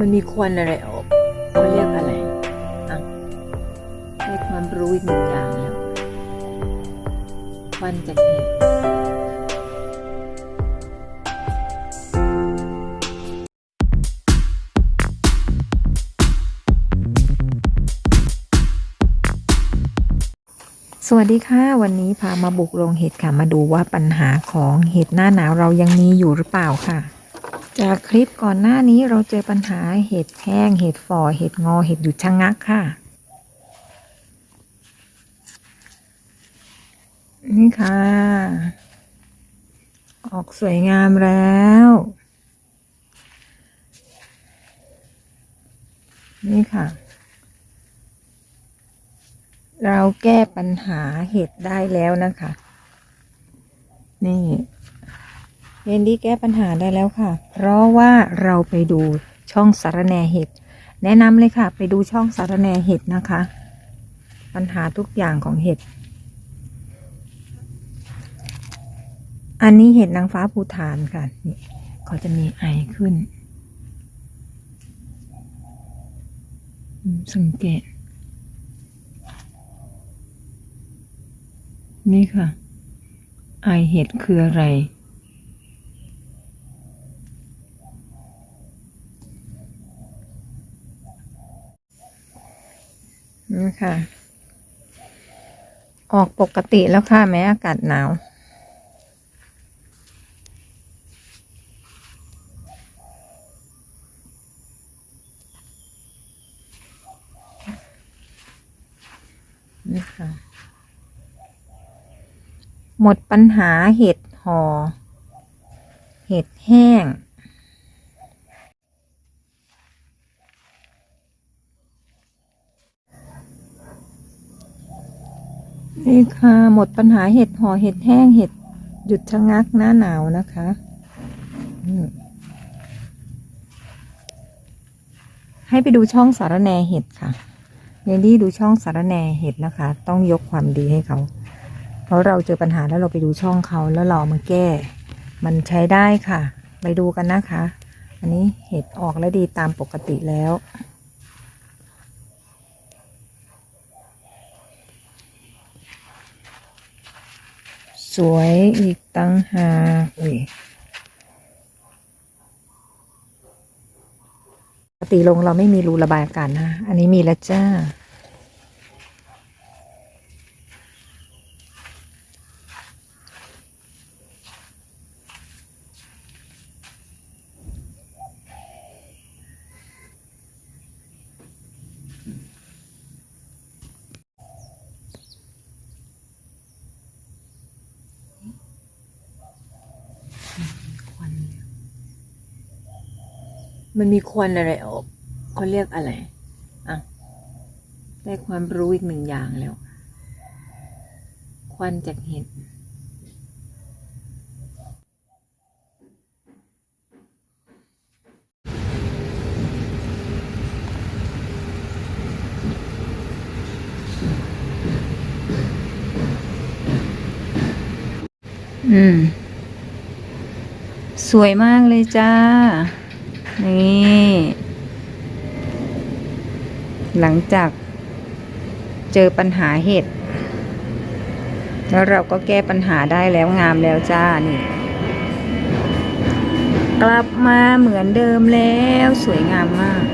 มันมีควันอะไรออกเขาเรียกอะไรอะได้ความรู้อีกหนึ่งอย่างแล้วควันจากเห็ดสวัสดีค่ะ วันนี้พามาบุกโรงเห็ดค่ะ มาดูว่าปัญหาของเห็ดหน้าหนาวเรายังมีอยู่หรือเปล่าค่ะ จากคลิปก่อนหน้านี้เราเจอปัญหาเห็ดแห้ง เห็ดฝ่อ เห็ดงอ เห็ดหยุดชะงักค่ะ นี่ค่ะ ออกสวยงามแล้ว นี่ค่ะ เราแก้ปัญหาเห็ดได้แล้วนะคะ นี่ เรนดี้แก้ปัญหาได้แล้วค่ะ เพราะว่าเราไปดูช่องสารแหนเห็ด แนะนำเลยค่ะ ไปดูช่องสารแหนเห็ดนะคะ ปัญหาทุกอย่างของเห็ด อันนี้เห็ดนางฟ้าภูฐานค่ะ นี่เขาจะมีไอขึ้น สังเกต นี่ค่ะ ไอเห็ดคืออะไร นี่ค่ะออกปกติแล้วค่ะ แม้อากาศหนาวนี่ค่ะ หมดปัญหาเห็ดห่อ เห็ดแห้ง นี่ค่ะ หมดปัญหาเห็ดห่อเห็ดแห้งเห็ดหยุดชะงักหน้าหนาวนะคะให้ไปดูช่องสารแนเห็ดค่ะเรนดี้ดูช่องสารแนเห็ดนะคะ ต้องยกความดีให้เขา เพราะเราเจอปัญหาแล้วเราไปดูช่องเขาแล้วเราเอามาแก้ มันใช้ได้ค่ะ ไปดูกันนะคะ อันนี้เห็ดออกแล้วดีตามปกติแล้ว สวยอีกตั้งหากอุ้ยปกติลงเราไม่มีรูระบายอากาศนะ อันนี้มีแล้วจ้า มันมีควันอะไรออกเขาเรียกอะไรอะได้ความรู้อีกหนึ่งอย่างแล้ว ควันจากเห็ดอืม สวยมากเลยจ้า นี่ หลังจากเจอปัญหาเห็ด แล้วเราก็แก้ปัญหาได้แล้วงามแล้วจ้านี่ กลับมาเหมือนเดิมแล้วสวยงามมาก